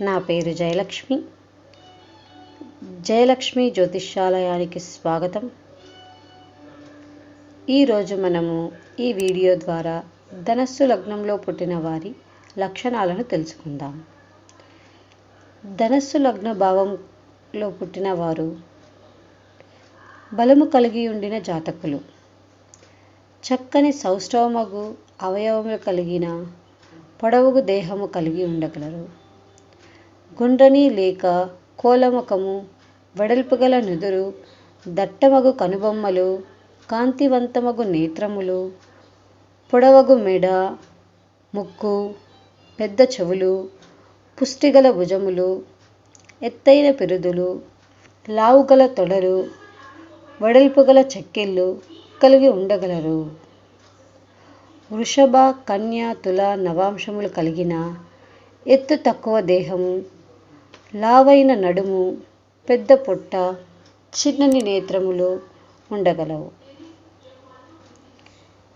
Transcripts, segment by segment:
నా పేరు జయలక్ష్మి. జయలక్ష్మి జ్యోతిష్యాలయానికి స్వాగతం. ఈరోజు మనము ఈ వీడియో ద్వారా ధనస్సు లగ్నంలో పుట్టిన వారి లక్షణాలను తెలుసుకుందాం. ధనస్సు లగ్న భావంలో పుట్టిన వారు బలము కలిగి ఉండిన జాతకులు. చక్కని సౌష్ఠవమగు అవయవములు కలిగిన పొడవుగు దేహము కలిగి ఉండగలరు. గుండ్రని లేక కోలముఖము వెడల్పుగల నుదురు దట్టమగు కనుబొమ్మలు కాంతివంతమగు నేత్రములు పొడవగు మెడ ముక్కు పెద్ద చెవులు పుష్టిగల భుజములు ఎత్తైన పెరుదులు లావుగల తొడలు వెడల్పు గల చెక్కిళ్ళు కలిగి ఉండగలరు. వృషభ కన్య తుల నవాంశములు కలిగిన ఎత్తు తక్కువ దేహము లావైన నడుము పెద్ద పొట్ట చిన్నని నేత్రములు ఉండగలవు.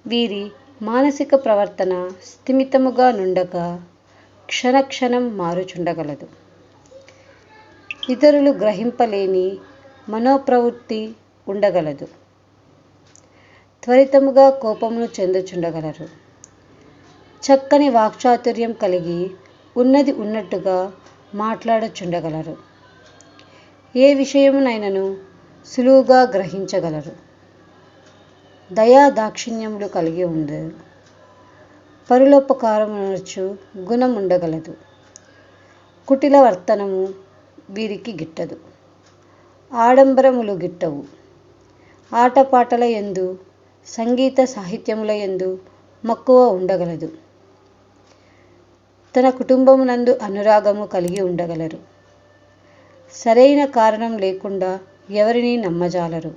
వీరి మానసిక ప్రవర్తన స్థిమితముగా నుండక క్షణక్షణం మారుచుండగలదు. ఇతరులు గ్రహింపలేని మనోప్రవృత్తి ఉండగలదు. త్వరితముగా కోపమును చెందుచుండగలరు. చక్కని వాక్చాతుర్యం కలిగి ఉన్నది ఉన్నట్టుగా మాట్లాడచుండగలరు. ఏ విషయమునైనను సులువుగా గ్రహించగలరు. దయా దాక్షిణ్యములు కలిగి ఉండదు పరులోపకారమునర్చు గుణం ఉండగలదు కుటిల వర్తనము వీరికి గిట్టదు. ఆడంబరములు గిట్టవు. ఆటపాటల ఎందు సంగీత సాహిత్యముల ఎందు మక్కువ ఉండగలదు. తన కుటుంబమునందు అనురాగము కలిగి ఉండగలరు. సరైన కారణం లేకుండా ఎవరిని నమ్మజాలరు.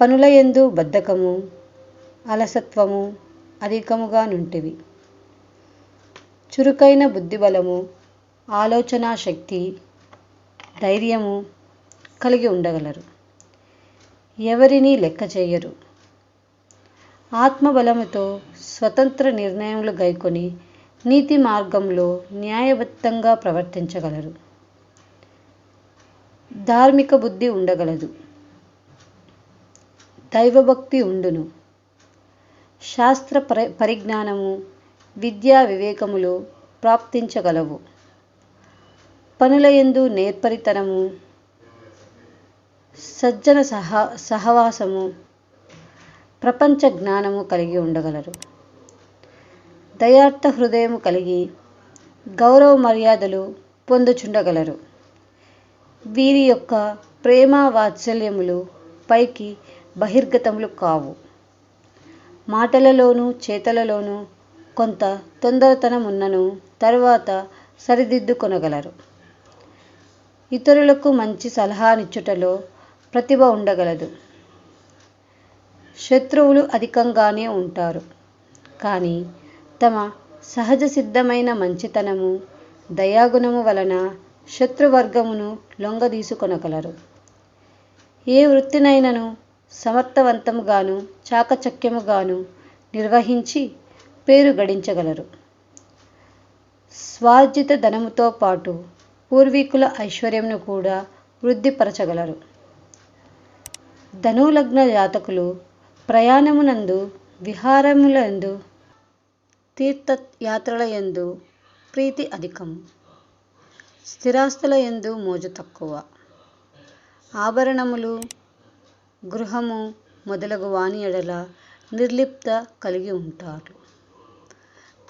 పనుల ఎందు బద్ధకము అలసత్వము అధికముగా నుంటివి. చురుకైన బుద్ధిబలము ఆలోచనా శక్తి ధైర్యము కలిగి ఉండగలరు. ఎవరిని లెక్క చేయరు. ఆత్మబలముతో స్వతంత్ర నిర్ణయములు గైకొని నీతి మార్గంలో న్యాయబద్ధంగా ప్రవర్తించగలరు. ధార్మిక బుద్ధి ఉండగలదు. దైవభక్తి ఉండును. శాస్త్ర పరి పరిజ్ఞానము విద్యా వివేకములు ప్రాప్తించగలవు. పనుల ఎందు నేర్పరితనము సజ్జన సహ సహవాసము ప్రపంచ జ్ఞానము కలిగి ఉండగలరు. దయార్థ హృదయము కలిగి గౌరవ మర్యాదలు పొందుచుండగలరు. వీరి యొక్క ప్రేమ వాత్సల్యములు పైకి బహిర్గతములు కావు. మాటలలోనూ చేతలలోనూ కొంత తొందరతనం ఉన్నను తరువాత సరిదిద్దుకొనగలరు. ఇతరులకు మంచి సలహానిచ్చుటలో ప్రతిభ ఉండగలదు. శత్రువులు అధికంగానే ఉంటారు. కానీ తమ సహజ సిద్ధమైన మంచితనము దయాగుణము వలన శత్రువర్గమును లొంగదీసుకొనగలరు. ఏ వృత్తినైనను సమర్థవంతముగాను చాకచక్యముగాను నిర్వహించి పేరు గడించగలరు. స్వార్జిత ధనముతో పాటు పూర్వీకుల ఐశ్వర్యమును కూడా వృద్ధిపరచగలరు. ధనులగ్న జాతకులు ప్రయాణమునందు విహారములందు తీర్థయాత్రల యందు ప్రీతి అధికం. స్థిరాస్తుల యందు మోజు తక్కువ. ఆభరణములు గృహము మొదలగు వాని ఎడల నిర్లిప్త కలిగి ఉంటారు.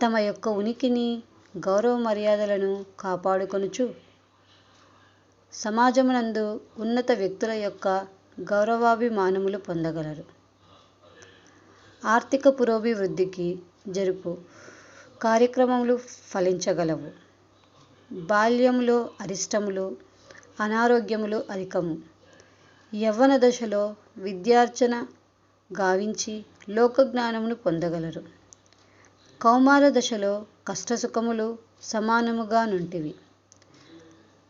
తమ యొక్క ఉనికిని గౌరవ మర్యాదలను కాపాడుకొనుచు సమాజమునందు ఉన్నత వ్యక్తుల యొక్క గౌరవాభిమానములు పొందగలరు. ఆర్థిక పురోభివృద్ధికి జరుపు. కార్యక్రమములు ఫలించగలవు. బాల్యములో అరిష్టములు అనారోగ్యములు అధికము. యవ్వన దశలో విద్యార్చన గావించి లోకజ్ఞానమును పొందగలరు. కౌమార దశలో కష్టసుఖములు సమానముగా నుంటివి.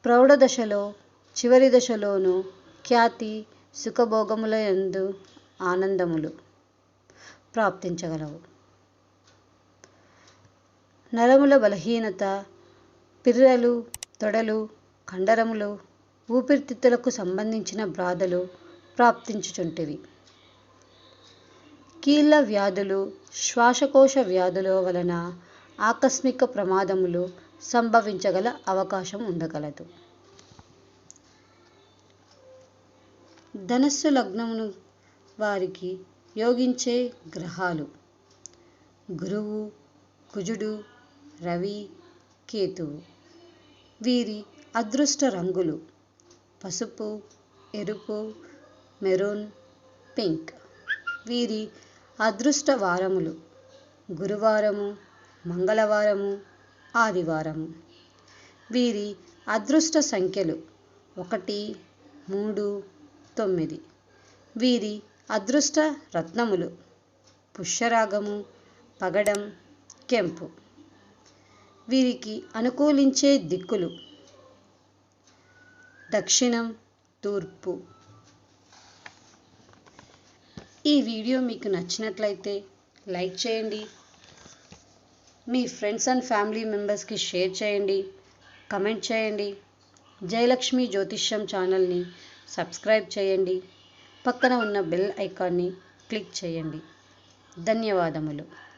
ప్రౌఢ దశలో చివరి దశలోనూ ఖ్యాతి సుఖభోగముల యందు ఆనందములు ప్రాప్తించగలవు. నరముల బలహీనత పిర్రలు తొడలు కండరములు ఊపిరితిత్తులకు సంబంధించిన బాధలు ప్రాప్తించుచుంటివి. కీళ్ళ వ్యాధులు శ్వాసకోశ వ్యాధుల వలన ఆకస్మిక ప్రమాదములు సంభవించగల అవకాశం ఉండగలదు. ధనస్సు లగ్నమును వారికి యోగించే గ్రహాలు గురువు కుజుడు రవి కేతువు వీరి అదృష్ట రంగులు పసుపు ఎరుపు మెరూన్ పింక్. వీరి అదృష్ట వారములు గురువారము మంగళవారము ఆదివారము. వీరి అదృష్ట సంఖ్యలు ఒకటి మూడు తొమ్మిది. వీరి అదృష్ట రత్నములు పుష్యరాగము పగడం కెంపు. వీరికి అనుకూలించే దిక్కులు. దక్షిణం తూర్పు. ఈ వీడియో మీకు నచ్చినట్లయితే లైక్ చేయండి. మీ ఫ్రెండ్స్ అండ్ ఫ్యామిలీ మెంబర్స్కి షేర్ చేయండి. కమెంట్ చేయండి. జయలక్ష్మి జ్యోతిష్యం ఛానల్ని సబ్స్క్రైబ్ చేయండి. పక్కన ఉన్న బెల్ ఐకాన్ని క్లిక్ చేయండి. ధన్యవాదములు.